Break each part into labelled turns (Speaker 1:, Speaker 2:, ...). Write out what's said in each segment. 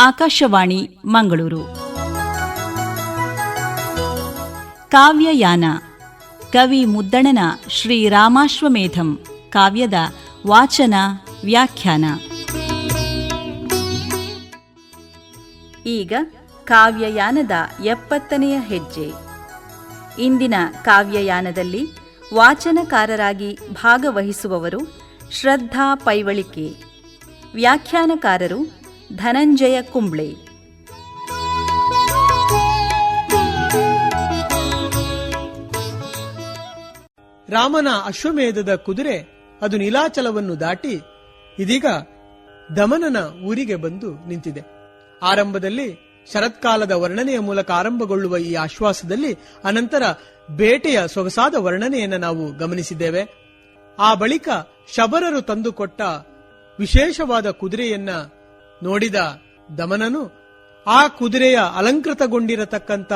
Speaker 1: ಆಕಾಶವಾಣಿ, ಮಂಗಳೂರು. ಕಾವ್ಯಯಾನ, ಕವಿ ಮುದ್ದಣನ ಶ್ರೀರಾಮಾಶ್ವಮೇಧಂ ಕಾವ್ಯದ ವಾಚನ, ವ್ಯಾಖ್ಯಾನ. ಈಗ ಕಾವ್ಯಯಾನದ ಎಪ್ಪತ್ತನೆಯ ಹೆಜ್ಜೆ. ಇಂದಿನ ಕಾವ್ಯಯಾನದಲ್ಲಿ ವಾಚನಕಾರರಾಗಿ ಭಾಗವಹಿಸುವವರು ಶ್ರದ್ಧಾ ಪೈವಳಿಕೆ. ವ್ಯಾಖ್ಯಾನಕಾರರು ಧನಂಜಯ ಕುಂಬ್ಳೆ.
Speaker 2: ರಾಮನ ಅಶ್ವಮೇಧದ ಕುದುರೆ ಅದು ನೀಲಾಚಲವನ್ನು ದಾಟಿ ಇದೀಗ ದಮನನ ಊರಿಗೆ ಬಂದು ನಿಂತಿದೆ. ಆರಂಭದಲ್ಲಿ ಶರತ್ಕಾಲದ ವರ್ಣನೆಯ ಮೂಲಕ ಆರಂಭಗೊಳ್ಳುವ ಈ ಆಶ್ವಾಸದಲ್ಲಿ ಅನಂತರ ಬೇಟೆಯ ಸೊಗಸಾದ ವರ್ಣನೆಯನ್ನು ನಾವು ಗಮನಿಸಿದ್ದೇವೆ. ಆ ಬಳಿಕ ಶಬರರು ತಂದುಕೊಟ್ಟ ವಿಶೇಷವಾದ ಕುದುರೆಯನ್ನ ನೋಡಿದ ದಮನನು ಆ ಕುದುರೆಯ ಅಲಂಕೃತಗೊಂಡಿರತಕ್ಕಂಥ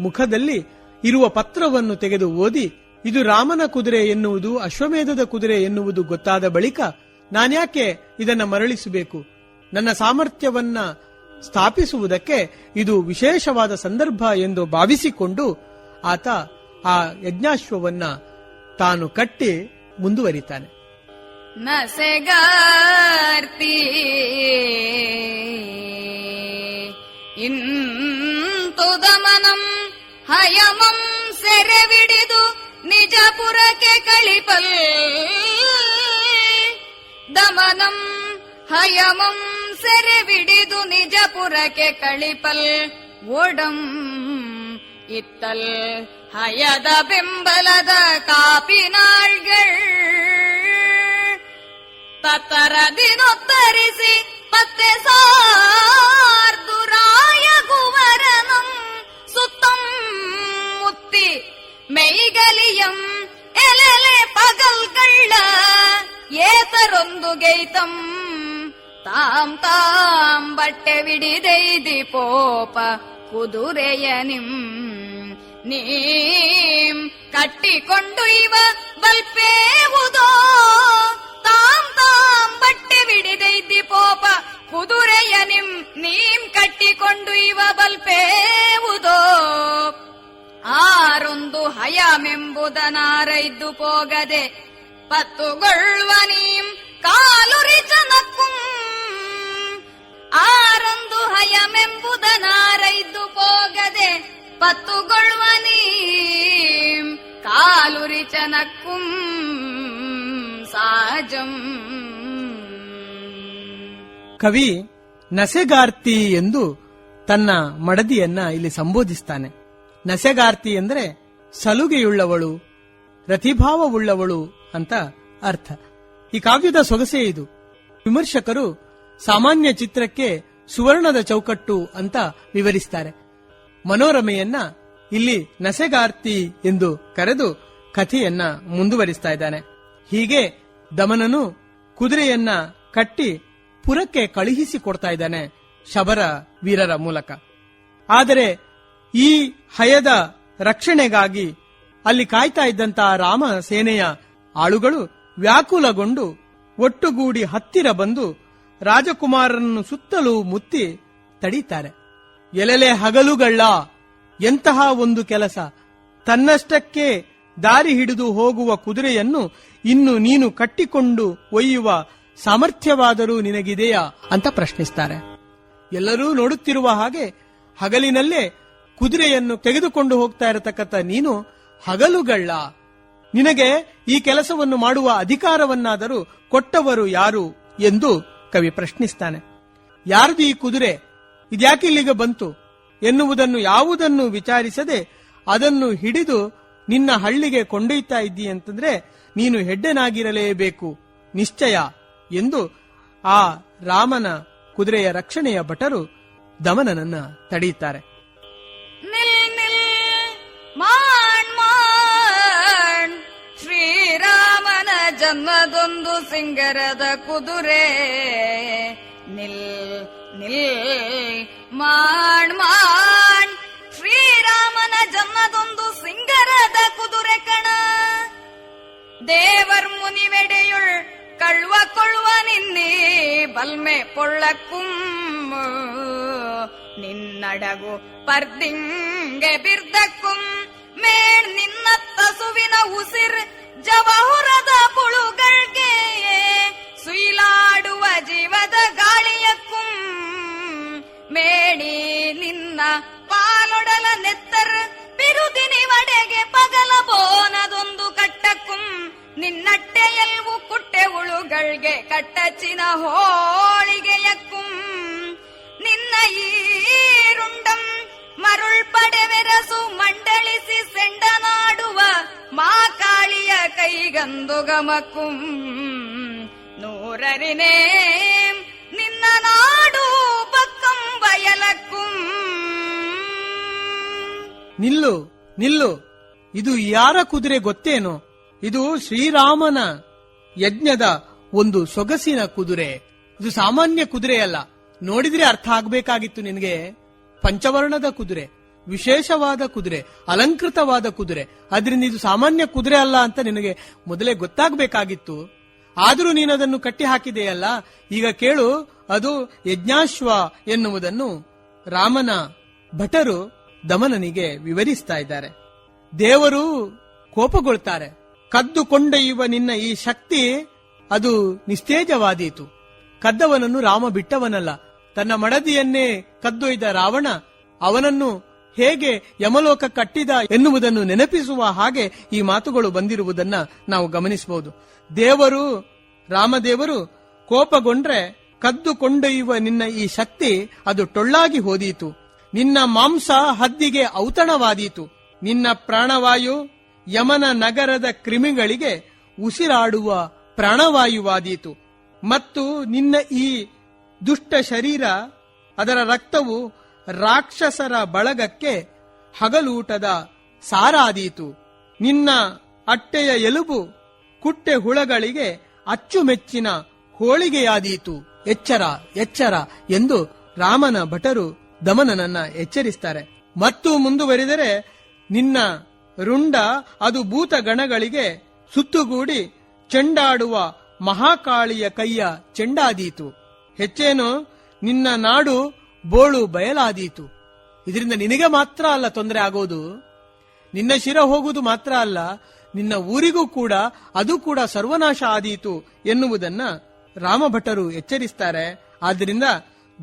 Speaker 2: ಮುಖದಲ್ಲಿ ಇರುವ ಪತ್ರವನ್ನು ತೆಗೆದು ಓದಿ, ಇದು ರಾಮನ ಕುದುರೆ ಎನ್ನುವುದು, ಅಶ್ವಮೇಧದ ಕುದುರೆ ಎನ್ನುವುದು ಗೊತ್ತಾದ ಬಳಿಕ ನಾನ್ಯಾಕೆ ಇದನ್ನ ಮರಳಿಸಬೇಕು? ನನ್ನ ಸಾಮರ್ಥ್ಯವನ್ನ ಸ್ಥಾಪಿಸುವುದಕ್ಕೆ ಇದು ವಿಶೇಷವಾದ ಸಂದರ್ಭ ಎಂದು ಭಾವಿಸಿಕೊಂಡು ಆತ ಆ ಯಜ್ಞಾಶ್ವವನ್ನ ತಾನು ಕಟ್ಟಿ ಮುಂದುವರಿತಾನೆ.
Speaker 3: ನಸೆಗಾರ್ತಿ. ಇಂತುದಮನಂ ಹಯಮಂ ಸೆರೆವಿಡಿದು ನಿಜಪುರಕ್ಕೆ ಕಳಿಪಲ್. ದಮನಂ ಹಯಮಂ ಸೆರೆವಿಡಿದು ನಿಜಪುರಕ್ಕೆ ಕಳಿಪಲ್. ಓಡಂ ಇತ್ತಲ್ ಹಯದ ಬೆಂಬಲದ ಕಾಪಿನಾಳ್ಗಳ್. ತತ್ತರದಿನೊತ್ತರಿಸಿ ಪತ್ತೆ ಸಾರ್ದುರಾಯ ಗುವರನಂ ಸುತ್ತಂ ಮುತ್ತಿ ಮೆಯ್ಗಲಿಯಂ ಎಲೆಲೆ ಪಗಲ್ಗಳ್ಳ ಏತರೊಂದು ಗೈತಂ ತಾಂ ತಾಂ ಬಟ್ಟೆ ವಿಡಿದೈದಿ ಪೋಪ ಕುದುರೆಯ ನಿಂ ನೀಂ ಕಟ್ಟಿಕೊಂಡು ಇವ ಬಲ್ಪೇವುದೋ ತಾಂ ತಾಂ ವಿಡಿದೈದಿ ಪೋಪ. ಕುದುರೆಯ ನಿಂ ನೀಂ ಕಟ್ಟಿಕೊಂಡು ಇವ ಬಲ್ಪೇವುದೋ ಆರೊಂದು ಹಯಮೆಂಬುದನಾರೈದ್ದು ಪೋಗದೆ. ಪತ್ತುಗೊಳ್ಳುವ ನೀಂ ಕಾಲುರಿಚನಕ್ಕುಂ ಆರೊಂದು ಹಯಮೆಂಬುದನಾರೈದ್ದು ಪೋಗದೆ. ಪತ್ತುಗೊಳ್ಳುವ ನೀಂ ಕಾಲುರಿಚನಕ್ಕುಂ ಸಾಜಂ.
Speaker 2: ಕವಿ ನಸೆಗಾರ್ತಿ ಎಂದು ತನ್ನ ಮಡದಿಯನ್ನ ಇಲ್ಲಿ ಸಂಬೋಧಿಸ್ತಾನೆ. ನಸೆಗಾರ್ತಿ ಎಂದರೆ ಸಲುಗೆಯುಳ್ಳವಳು, ರತಿಭಾವವುಳ್ಳವಳು ಅಂತ ಅರ್ಥ. ಈ ಕಾವ್ಯದ ಸೊಗಸೆ ಇದು. ವಿಮರ್ಶಕರು ಸಾಮಾನ್ಯ ಚಿತ್ರಕ್ಕೆ ಸುವರ್ಣದ ಚೌಕಟ್ಟು ಅಂತ ವಿವರಿಸ್ತಾರೆ. ಮನೋರಮೆಯನ್ನ ಇಲ್ಲಿ ನಸೆಗಾರ್ತಿ ಎಂದು ಕರೆದು ಕಥೆಯನ್ನ ಮುಂದುವರಿಸ್ತಾ ಇದ್ದಾನೆ. ಹೀಗೆ ದಮನನು ಕುದುರೆಯನ್ನ ಕಟ್ಟಿ ಪುರಕ್ಕೆ ಕಳುಹಿಸಿ ಕೊಡ್ತಾ ಇದ್ದಾನೆ ಶಬರ ವೀರರ ಮೂಲಕ. ಆದರೆ ಈ ಹಯದ ರಕ್ಷಣೆಗಾಗಿ ಅಲ್ಲಿ ಕಾಯ್ತಾ ಇದ್ದಂತಹ ರಾಮ ಸೇನೆಯ ಆಳುಗಳು ವ್ಯಾಕುಲಗೊಂಡು ಒಟ್ಟುಗೂಡಿ ಹತ್ತಿರ ಬಂದು ರಾಜಕುಮಾರನನ್ನು ಸುತ್ತಲೂ ಮುತ್ತಿ ತಡೀತಾರೆ. ಎಲೆಲೆ ಹಗಲುಗಳ್ಳ, ಎಂತಹ ಒಂದು ಕೆಲಸ? ತನ್ನಷ್ಟಕ್ಕೆ ದಾರಿ ಹಿಡಿದು ಹೋಗುವ ಕುದುರೆಯನ್ನು ಇನ್ನು ನೀನು ಕಟ್ಟಿಕೊಂಡು ಒಯ್ಯುವ ಸಾಮರ್ಥ್ಯವಾದರೂ ನಿನಗಿದೆಯಾ ಅಂತ ಪ್ರಶ್ನಿಸ್ತಾರೆ. ಎಲ್ಲರೂ ನೋಡುತ್ತಿರುವ ಹಾಗೆ ಹಗಲಿನಲ್ಲೇ ಕುದುರೆಯನ್ನು ತೆಗೆದುಕೊಂಡು ಹೋಗ್ತಾ ಇರತಕ್ಕಂಥ ನೀನು ಹಗಲುಗಳ್ಳ. ನಿನಗೆ ಈ ಕೆಲಸವನ್ನು ಮಾಡುವ ಅಧಿಕಾರವನ್ನಾದರೂ ಕೊಟ್ಟವರು ಯಾರು ಎಂದು ಕವಿ ಪ್ರಶ್ನಿಸ್ತಾನೆ. ಯಾರದು ಈ ಕುದುರೆ? ಇದ್ಯಾಕೆ ಇಲ್ಲಿಗೆ ಬಂತು? ಎನ್ನುವುದನ್ನು ಯಾವುದನ್ನು ವಿಚಾರಿಸದೆ ಅದನ್ನು ಹಿಡಿದು ನಿನ್ನ ಹಳ್ಳಿಗೆ ಕೊಂಡೊಯ್ತಾ ಇದ್ದೀ ಅಂತಂದ್ರೆ ನೀನು ಹೆಡ್ಡನಾಗಿರಲೇಬೇಕು. ನಿಶ್ಚಯ. ಎಂದು ಆ ರಾಮನ ಕುದುರೆಯ ರಕ್ಷಣೆಯ ಭಟರು ದಮನನನ್ನ ತಡೆಯುತ್ತಾರೆ.
Speaker 3: ಶ್ರೀರಾಮನ ಜನ್ಮದೊಂದು ಸಿಂಗರದ ಕುದುರೆ. ನಿಲ್ ನಿಲ್ ಮಾಣ್ ಮಾಣ್ ಶ್ರೀರಾಮನ ಜನ್ಮದೊಂದು ಸಿಂಗರದ ಕುದುರೆ ಕಣ. ದೇವರ್ ಮುನಿವೆಡೆಯುಳ್ ಕಳ್ವ ಕೊಳ್ಳುವ ನಿನ್ನೆ ಬಲ್ಮೆ ಪೊಳ್ಳಕ್ಕುಂ ನಿನ್ನಡಗು ಪರ್ದಿಂಗೆ ಬಿರ್ದಕ್ಕುಂ ಮೇಣ್ ನಿನ್ನ ತಸುವಿನ ಉಸಿರ್ ಜವಹುರದ ಪುಳುಗಳ್ಗೆ. ಸುಯಿಲಾಡುವ ಜೀವದ ಗಾಳಿಯಕ್ಕುಂ ಮೇಡಿ ನಿನ್ನ ಉಳುಗಳ್ಗೆ ಹೋಳಿಗೆಯ ಕುಂ, ನಿನ್ನ ಈರುಂಡಂ ಮರುಳ್ ಪಡೆವೆರಸು ಮಂಡಳಿಸಿ ಸೆಂಡನಾಡುವ ಮಾ ಕಾಳಿಯ ಕೈಗಂದು ಗಮಕುಂ ನೂರರಿನೇ ನಿನ್ನ ನಾಡು ಪಕ್ಕಂ ಬಯಲಕ್ಕುಂ
Speaker 2: ನಿಲ್ಲು ನಿಲ್ಲು, ಇದು ಯಾರ ಕುದುರೆ ಗೊತ್ತೇನು? ಇದು ಶ್ರೀರಾಮನ ಯಜ್ಞದ ಒಂದು ಸೊಗಸಿನ ಕುದುರೆ. ಇದು ಸಾಮಾನ್ಯ ಕುದುರೆಯಲ್ಲ. ನೋಡಿದ್ರೆ ಅರ್ಥ ಆಗ್ಬೇಕಾಗಿತ್ತು ನಿನಗೆ? ಪಂಚವರ್ಣದ ಕುದುರೆ, ವಿಶೇಷವಾದ ಕುದುರೆ, ಅಲಂಕೃತವಾದ ಕುದುರೆ. ಅದರಿಂದ ಇದು ಸಾಮಾನ್ಯ ಕುದುರೆ ಅಲ್ಲ ಅಂತ ನಿನಗೆ ಮೊದಲೇ ಗೊತ್ತಾಗಬೇಕಾಗಿತ್ತು. ಆದರೂ ನೀನು ಅದನ್ನು ಕಟ್ಟಿ ಹಾಕಿದೆಯಲ್ಲ? ಈಗ ಕೇಳು, ಅದು ಯಜ್ಞಾಶ್ವ ಎನ್ನುವುದನ್ನು ರಾಮನ ಭಟರು ದಮನನಿಗೆ ವಿವರಿಸ್ತಾ ಇದ್ದಾರೆ. ದೇವರು ಕೋಪಗೊಳ್ತಾರೆ. ಕದ್ದು ಕೊಂಡೊಯ್ಯುವ ನಿನ್ನ ಈ ಶಕ್ತಿ ಅದು ನಿಸ್ತೇಜವಾದೀತು. ಕದ್ದವನನ್ನು ರಾಮ ಬಿಟ್ಟವನಲ್ಲ. ತನ್ನ ಮಡದಿಯನ್ನೇ ಕದ್ದೊಯ್ದ ರಾವಣ ಅವನನ್ನು ಹೇಗೆ ಯಮಲೋಕ ಕಟ್ಟಿದ ಎನ್ನುವುದನ್ನು ನೆನಪಿಸುವ ಹಾಗೆ ಈ ಮಾತುಗಳು ಬಂದಿರುವುದನ್ನ ನಾವು ಗಮನಿಸಬಹುದು. ದೇವರು, ರಾಮದೇವರು ಕೋಪಗೊಂಡ್ರೆ ಕದ್ದು ಕೊಂಡೊಯ್ಯುವ ನಿನ್ನ ಈ ಶಕ್ತಿ ಅದು ಟೊಳ್ಳಾಗಿ ಹೋದೀತು. ನಿನ್ನ ಮಾಂಸ ಹದ್ದಿಗೆ ಔತಣವಾದೀತು. ನಿನ್ನ ಪ್ರಾಣವಾಯು ಯಮನ ನಗರದ ಕ್ರಿಮಿಗಳಿಗೆ ಉಸಿರಾಡುವ ಪ್ರಾಣವಾಯುವಾದೀತು. ಮತ್ತು ನಿನ್ನ ಈ ದುಷ್ಟ ಶರೀರ, ಅದರ ರಕ್ತವು ರಾಕ್ಷಸರ ಬಳಗಕ್ಕೆ ಹಗಲೂಟದ ಸಾರಾದೀತು. ನಿನ್ನ ಅಟ್ಟೆಯ ಎಲುಬು ಕುಟ್ಟೆ ಹುಳಗಳಿಗೆ ಅಚ್ಚುಮೆಚ್ಚಿನ ಹೋಳಿಗೆಯಾದೀತು. ಎಚ್ಚರ ಎಚ್ಚರ ಎಂದು ರಾಮನ ಭಟರು ದಮನನನ್ನ ಎಚ್ಚರಿಸ್ತಾರೆ. ಮತ್ತು ಮುಂದುವರಿದರೆ ನಿನ್ನ ರುಂಡ, ಅದು ಭೂತ ಗಣಗಳಿಗೆ ಸುತ್ತುಗೂಡಿ ಚೆಂಡಾಡುವ ಮಹಾಕಾಳಿಯ ಕೈಯ ಚೆಂಡಾದೀತು. ಹೆಚ್ಚೇನು, ನಿನ್ನ ನಾಡು ಬೋಳು ಬಯಲಾದೀತು. ಇದರಿಂದ ನಿನಗೆ ಮಾತ್ರ ಅಲ್ಲ ತೊಂದರೆ ಆಗೋದು. ನಿನ್ನ ಶಿರ ಹೋಗುವುದು ಮಾತ್ರ ಅಲ್ಲ, ನಿನ್ನ ಊರಿಗೂ ಕೂಡ, ಅದು ಕೂಡ ಸರ್ವನಾಶ ಆದೀತು ಎನ್ನುವುದನ್ನ ರಾಮಭಟರು ಎಚ್ಚರಿಸ್ತಾರೆ. ಆದ್ದರಿಂದ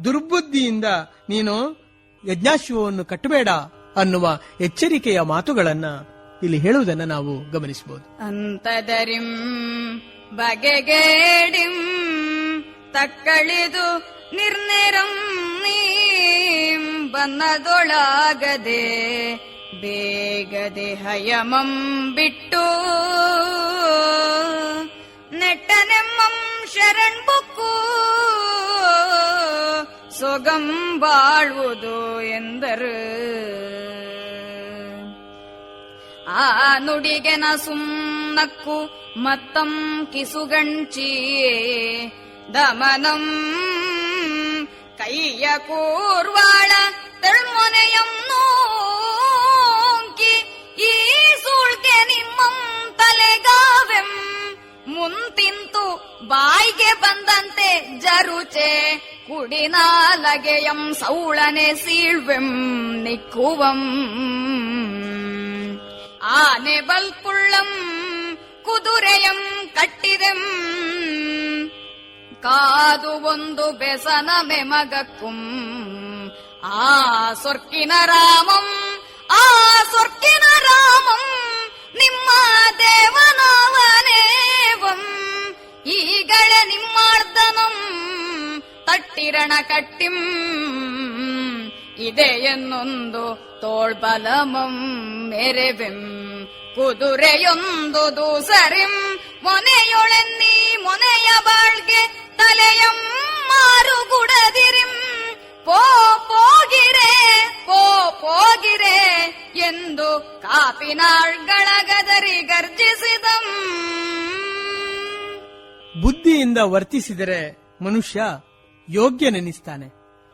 Speaker 2: ದುರ್ಬುದ್ಧಿಯಿಂದ ನೀನು ಯಜ್ಞಾಶ್ವವನ್ನು ಕಟ್ಟಬೇಡ ಅನ್ನುವ ಎಚ್ಚರಿಕೆಯ ಮಾತುಗಳನ್ನ ಇಲ್ಲಿ ಹೇಳುವುದನ್ನ ನಾವು ಗಮನಿಸಬಹುದು.
Speaker 3: ಅಂತದರಿಂ ಬಗೆಗೇಡಿಂ ತಕ್ಕಳಿದು ನಿರ್ನಿರಂ ಬನ್ನದೊಳಾಗದೆ ಬೇಗದೆ ಹಯಮಂ ಬಿಟ್ಟು ನೆಟ್ಟನೆಮ್ಮಂ ಶರಣ್ ಬುಕ್ಕು ಸೊಗಂ ಬಾಳುವುದು ಎಂದರು. ಆ ನುಡಿಗೆನ ಸುಮ್ನಕ್ಕು ಮತ್ತಂ ಕಿಸುಗಂಚಿ ದಮನಂ ಕೈಯ ಕೂರ್ವಾಳ ತೆಳ್ಮೊನೆಯಂ ನೋಂಕಿ ಈ ಸೂಳ್ಗೆ ನಿಮ್ಮಂ ತಲೆಗಾವೆಂ ಮುಂತಿಂತು ಬಾಯ್ಗೆ ಬಂದಂತೆ ಜರುಚೆ ಕುಡಿನಾಲಗೆಯಂ ಸೌಳನೆ ಸೀಳ್ವೆಂ ನಿಕ್ಕುವಂ ಆನೆ ಬಲ್ಪುಳ್ಳಂ ಕುದುರೆಯಂ ಕಟ್ಟಿದೆಂ ಕಾದು ಒಂದು ಬೆಸನ ಮೆಮಗಕ್ಕುಂ ಆ ಸೊರ್ಕಿನ ರಾಮಂ ಆ ಸೊರ್ಕಿನ ರಾಮಂ ನಿಮ್ಮ ದೇವನಾವನೇವಂ ಈಗಳ ನಿಮ್ಮಾರ್ದನಂ ತಟ್ಟಿರಣ ಕಟ್ಟಿಂ ಇದೆ ಎನ್ನೊಂದು ತೋಳ್ಬಲಮಂ ಮೆರೆವೆಂ ಕುದುರೆಯೊಂದು ದೂಸರಿಂ ಮೊನೆಯೊಳೆನ್ನಿ ಮೊನೆಯ ಬಾಳ್ಗೆ ತಲೆಯಂ ಮಾರುಗುಡದಿರಿಂ ಪೋ ಪೋಗಿರೆ ಪೋ ಪೋಗಿರೆ ಎಂದು ಕಾಪಿನಾಳ್ಗಳ ಗದರಿ ಗರ್ಜಿಸಿದಂ
Speaker 2: ಬುದ್ಧಿಯಿಂದ ವರ್ತಿಸಿದರೆ ಮನುಷ್ಯ ಯೋಗ್ಯನೆನಿಸ್ತಾನೆ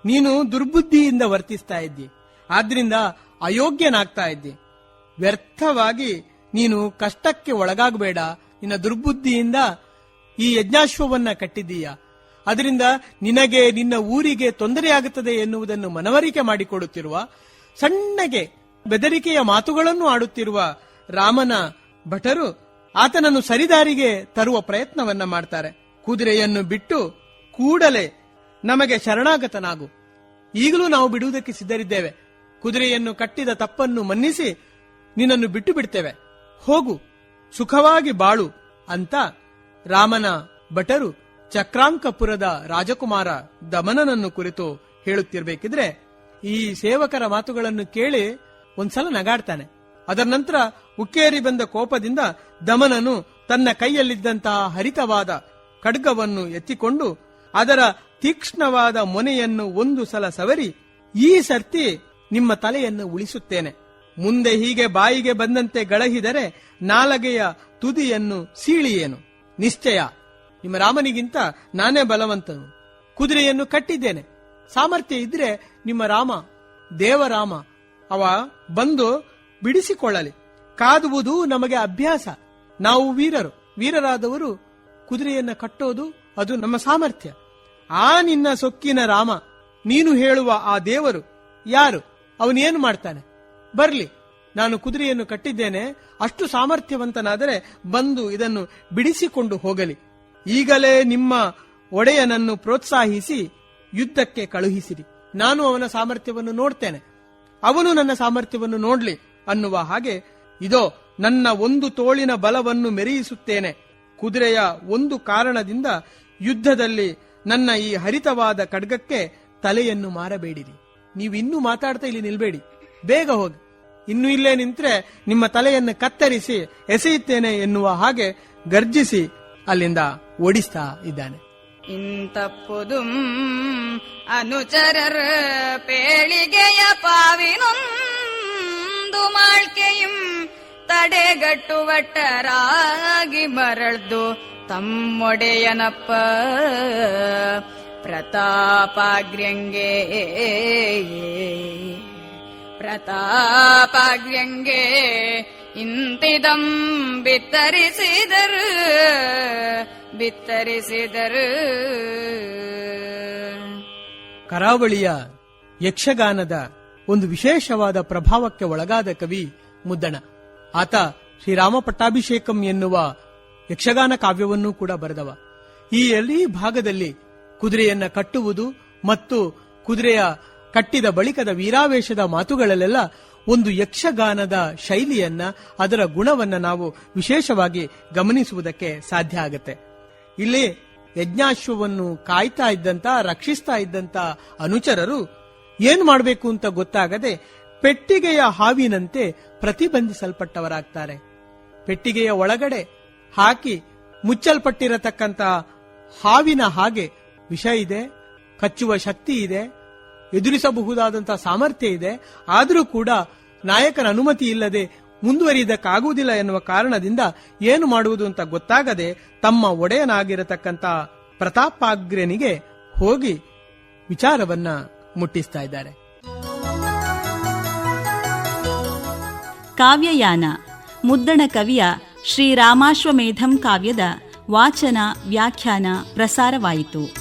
Speaker 2: ನೀನು ದುರ್ಬುದ್ಧಿಯಿಂದ ವರ್ತಿಸ್ತಾ ಇದ್ದಿ ಆದ್ರಿಂದ ಅಯೋಗ್ಯನಾಗ್ತಾ ಇದ್ದಿ ವ್ಯರ್ಥವಾಗಿ ನೀನು ಕಷ್ಟಕ್ಕೆ ಒಳಗಾಗಬೇಡ. ನಿನ್ನ ದುರ್ಬುದ್ಧಿಯಿಂದ ಈ ಯಜ್ಞಾಶ್ವವನ್ನ ಕಟ್ಟಿದ್ದೀಯ? ಅದರಿಂದ ನಿನಗೆ ನಿನ್ನ ಊರಿಗೆ ತೊಂದರೆಯಾಗುತ್ತದೆ ಎನ್ನುವುದನ್ನು ಮನವರಿಕೆ ಮಾಡಿಕೊಡುತ್ತಿರುವ, ಸಣ್ಣಗೆ ಬೆದರಿಕೆಯ ಮಾತುಗಳನ್ನು ಆಡುತ್ತಿರುವ ರಾಮನ ಭಟರು ಆತನನ್ನು ಸರಿದಾರಿಗೆ ತರುವ ಪ್ರಯತ್ನವನ್ನ ಮಾಡ್ತಾರೆ. ಕುದುರೆಯನ್ನು ಬಿಟ್ಟು ಕೂಡಲೇ ನಮಗೆ ಶರಣಾಗತನಾಗು. ಈಗಲೂ ನಾವು ಬಿಡುವುದಕ್ಕೆ ಸಿದ್ಧರಿದ್ದೇವೆ. ಕುದುರೆಯನ್ನು ಕಟ್ಟಿದ ತಪ್ಪನ್ನು ಮನ್ನಿಸಿ ನಿನ್ನನ್ನು ಬಿಟ್ಟು ಬಿಡ್ತೇವೆ ಹೋಗು, ಸುಖವಾಗಿ ಬಾಳು ಅಂತ ರಾಮನ ಭಟರು ಚಕ್ರಾಂಕಪುರದ ರಾಜಕುಮಾರ ದಮನನನ್ನು ಕುರಿತು ಹೇಳುತ್ತಿರ್ಬೇಕಿದ್ರೆ ಈ ಸೇವಕರ ಮಾತುಗಳನ್ನು ಕೇಳಿ ಒಂದ್ಸಲ ನಗಾಡ್ತಾನೆ. ಅದರ ನಂತರ ಉಕ್ಕೇರಿ ಬಂದ ಕೋಪದಿಂದ ದಮನನು ತನ್ನ ಕೈಯಲ್ಲಿದ್ದಂತಹ ಹರಿತವಾದ ಖಡ್ಗವನ್ನು ಎತ್ತಿಕೊಂಡು ಅದರ ತೀಕ್ಷ್ಣವಾದ ಮೊನೆಯನ್ನು ಒಂದು ಸಲ ಸವರಿ ಈ ಸರ್ತಿ ನಿಮ್ಮ ತಲೆಯನ್ನು ಉಳಿಸುತ್ತೇನೆ. ಮುಂದೆ ಹೀಗೆ ಬಾಯಿಗೆ ಬಂದಂತೆ ಗಳಹಿದರೆ ನಾಲಗೆಯ ತುದಿಯನ್ನು ಸೀಳಿಯೇನು? ನಿಶ್ಚಯ. ನಿಮ್ಮ ರಾಮನಿಗಿಂತ ನಾನೇ ಬಲವಂತನು. ಕುದುರೆಯನ್ನು ಕಟ್ಟಿದ್ದೇನೆ. ಸಾಮರ್ಥ್ಯ ಇದ್ರೆ ನಿಮ್ಮ ರಾಮ, ದೇವರಾಮ, ಅವ ಬಂದು ಬಿಡಿಸಿಕೊಳ್ಳಲಿ. ಕಾದುವುದು ನಮಗೆ ಅಭ್ಯಾಸ. ನಾವು ವೀರರು. ವೀರರಾದವರು ಕುದುರೆಯನ್ನು ಕಟ್ಟೋದು ಅದು ನಮ್ಮ ಸಾಮರ್ಥ್ಯ. ಆ ನಿನ್ನ ಸೊಕ್ಕಿನ ರಾಮ, ನೀನು ಹೇಳುವ ಆ ದೇವರು ಯಾರು? ಅವನೇನು ಮಾಡ್ತಾನೆ? ಬರ್ಲಿ, ನಾನು ಕುದುರೆಯನ್ನು ಕಟ್ಟಿದ್ದೇನೆ, ಅಷ್ಟು ಸಾಮರ್ಥ್ಯವಂತನಾದರೆ ಬಂದು ಇದನ್ನು ಬಿಡಿಸಿಕೊಂಡು ಹೋಗಲಿ. ಈಗಲೇ ನಿಮ್ಮ ಒಡೆಯನನ್ನು ಪ್ರೋತ್ಸಾಹಿಸಿ ಯುದ್ಧಕ್ಕೆ ಕಳುಹಿಸಿರಿ. ನಾನು ಅವನ ಸಾಮರ್ಥ್ಯವನ್ನು ನೋಡ್ತೇನೆ. ಅವನು ನನ್ನ ಸಾಮರ್ಥ್ಯವನ್ನು ನೋಡ್ಲಿ ಅನ್ನುವ ಹಾಗೆ, ಇದೋ, ನನ್ನ ಒಂದು ತೋಳಿನ ಬಲವನ್ನು ಮೆರೆಯಿಸುತ್ತೇನೆ. ಕುದುರೆಯ ಒಂದು ಕಾರಣದಿಂದ ಯುದ್ಧದಲ್ಲಿ ನನ್ನ ಈ ಹರಿತವಾದ ಖಡ್ಗಕ್ಕೆ ತಲೆಯನ್ನು ಮಾರಬೇಡಿರಿ. ನೀವಿನ್ನೂ ಮಾತಾಡ್ತಾ ಇಲ್ಲಿ ನಿಲ್ಬೇಡಿ. ಬೇಗ ಹೋಗಿ. ಇನ್ನು ಇಲ್ಲೇ ನಿಂತ್ರೆ ನಿಮ್ಮ ತಲೆಯನ್ನು ಕತ್ತರಿಸಿ ಎಸೆಯುತ್ತೇನೆ ಎನ್ನುವ ಹಾಗೆ ಗರ್ಜಿಸಿ ಅಲ್ಲಿಂದ ಓಡಿಸ್ತಾ ಇದ್ದಾನೆ.
Speaker 3: ಇಂತಪ್ಪುದುಂ ಅನುಚರರ್ ಪೇಳಿಗೆಯ ಪಾವಿನೊಂದು ಮಾಳ್ಕೆಯು ತಡೆಗಟ್ಟುವಟ್ಟರಾಗಿ ಮರಳ್ದು ತಮ್ಮೊಡೆಯನಪ್ಪ. ಪ್ರತಾಪಾಗ್ರ್ಯಂಗೆ ಪ್ರತಾಪಾಗ್ರ್ಯಂಗೆ ಇಂತಿದಂ ಬಿತ್ತರಿಸಿದರು ಬಿತ್ತರಿಸಿದರು.
Speaker 2: ಕರಾವಳಿಯ ಯಕ್ಷಗಾನದ ಒಂದು ವಿಶೇಷವಾದ ಪ್ರಭಾವಕ್ಕೆ ಒಳಗಾದ ಕವಿ ಮುದ್ದಣ. ಆತ ಶ್ರೀರಾಮ ಪಟ್ಟಾಭಿಷೇಕಂ ಎನ್ನುವ ಯಕ್ಷಗಾನ ಕಾವ್ಯವನ್ನೂ ಕೂಡ ಬರೆದವ. ಈ ಎಲ್ಲೀ ಭಾಗದಲ್ಲಿ ಕುದುರೆಯನ್ನ ಕಟ್ಟುವುದು ಮತ್ತು ಕುದುರೆಯ ಕಟ್ಟಿದ ಬಳಿಕದ ವೀರಾವೇಶದ ಮಾತುಗಳಲ್ಲೆಲ್ಲ ಒಂದು ಯಕ್ಷಗಾನದ ಶೈಲಿಯನ್ನ, ಅದರ ಗುಣವನ್ನ ನಾವು ವಿಶೇಷವಾಗಿ ಗಮನಿಸುವುದಕ್ಕೆ ಸಾಧ್ಯ ಆಗತ್ತೆ. ಇಲ್ಲಿ ಯಜ್ಞಾಶ್ವವನ್ನು ಕಾಯ್ತಾ ಇದ್ದಂತ, ರಕ್ಷಿಸ್ತಾ ಇದ್ದಂತ ಅನುಚರರು ಏನ್ ಮಾಡಬೇಕು ಅಂತ ಗೊತ್ತಾಗದೆ ಪೆಟ್ಟಿಗೆಯ ಹಾವಿನಂತೆ ಪ್ರತಿಬಂಧಿಸಲ್ಪಟ್ಟವರಾಗ್ತಾರೆ. ಪೆಟ್ಟಿಗೆಯ ಒಳಗಡೆ ಹಾಕಿ ಮುಚ್ಚಲ್ಪಟ್ಟಿರತಕ್ಕಂತ ಹಾವಿನ ಹಾಗೆ ವಿಷ ಇದೆ, ಕಚ್ಚುವ ಶಕ್ತಿ ಇದೆ ಎದುರಿಸಬಹುದಾದಂತಹ ಸಾಮರ್ಥ್ಯ ಇದೆ. ಆದರೂ ಕೂಡ ನಾಯಕನ ಅನುಮತಿ ಇಲ್ಲದೆ ಮುಂದುವರಿಯದಕ್ಕಾಗುವುದಿಲ್ಲ ಎನ್ನುವ ಕಾರಣದಿಂದ ಏನು ಮಾಡುವುದು ಅಂತ ಗೊತ್ತಾಗದೆ ತಮ್ಮ ಒಡೆಯನಾಗಿರತಕ್ಕಂತ ಪ್ರತಾಪಾಗ್ರ್ಯನಿಗೆ ಹೋಗಿ ವಿಚಾರವನ್ನ ಮುಟ್ಟಿಸ್ತಾ ಇದ್ದಾರೆ.
Speaker 1: ಕಾವ್ಯಯಾನ. ಮುದ್ದಣ ಕವಿಯ ಶ್ರೀರಾಮಾಶ್ವಮೇಧಂ ಕಾವ್ಯದ ವಾಚನ, ವ್ಯಾಖ್ಯಾನ, ಪ್ರಸಾರವಾಯಿತು.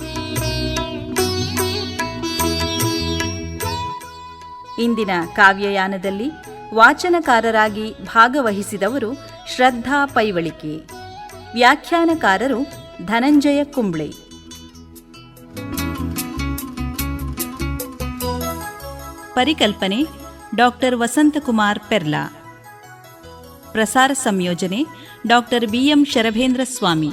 Speaker 1: ಇಂದಿನ ಕಾವ್ಯಯಾನದಲ್ಲಿ ವಾಚನಕಾರರಾಗಿ ಭಾಗವಹಿಸಿದವರು ಶ್ರದ್ಧಾ ಪೈವಳಿಕೆ. ವ್ಯಾಖ್ಯಾನಕಾರರು ಧನಂಜಯ ಕುಂಬ್ಳೆ. ಪರಿಕಲ್ಪನೆ ಡಾಕ್ಟರ್ ವಸಂತಕುಮಾರ್ ಪೆರ್ಲಾ. ಪ್ರಸಾರ ಸಂಯೋಜನೆ ಡಾಕ್ಟರ್ ಬಿಎಂ ಶರಭೇಂದ್ರ ಸ್ವಾಮಿ.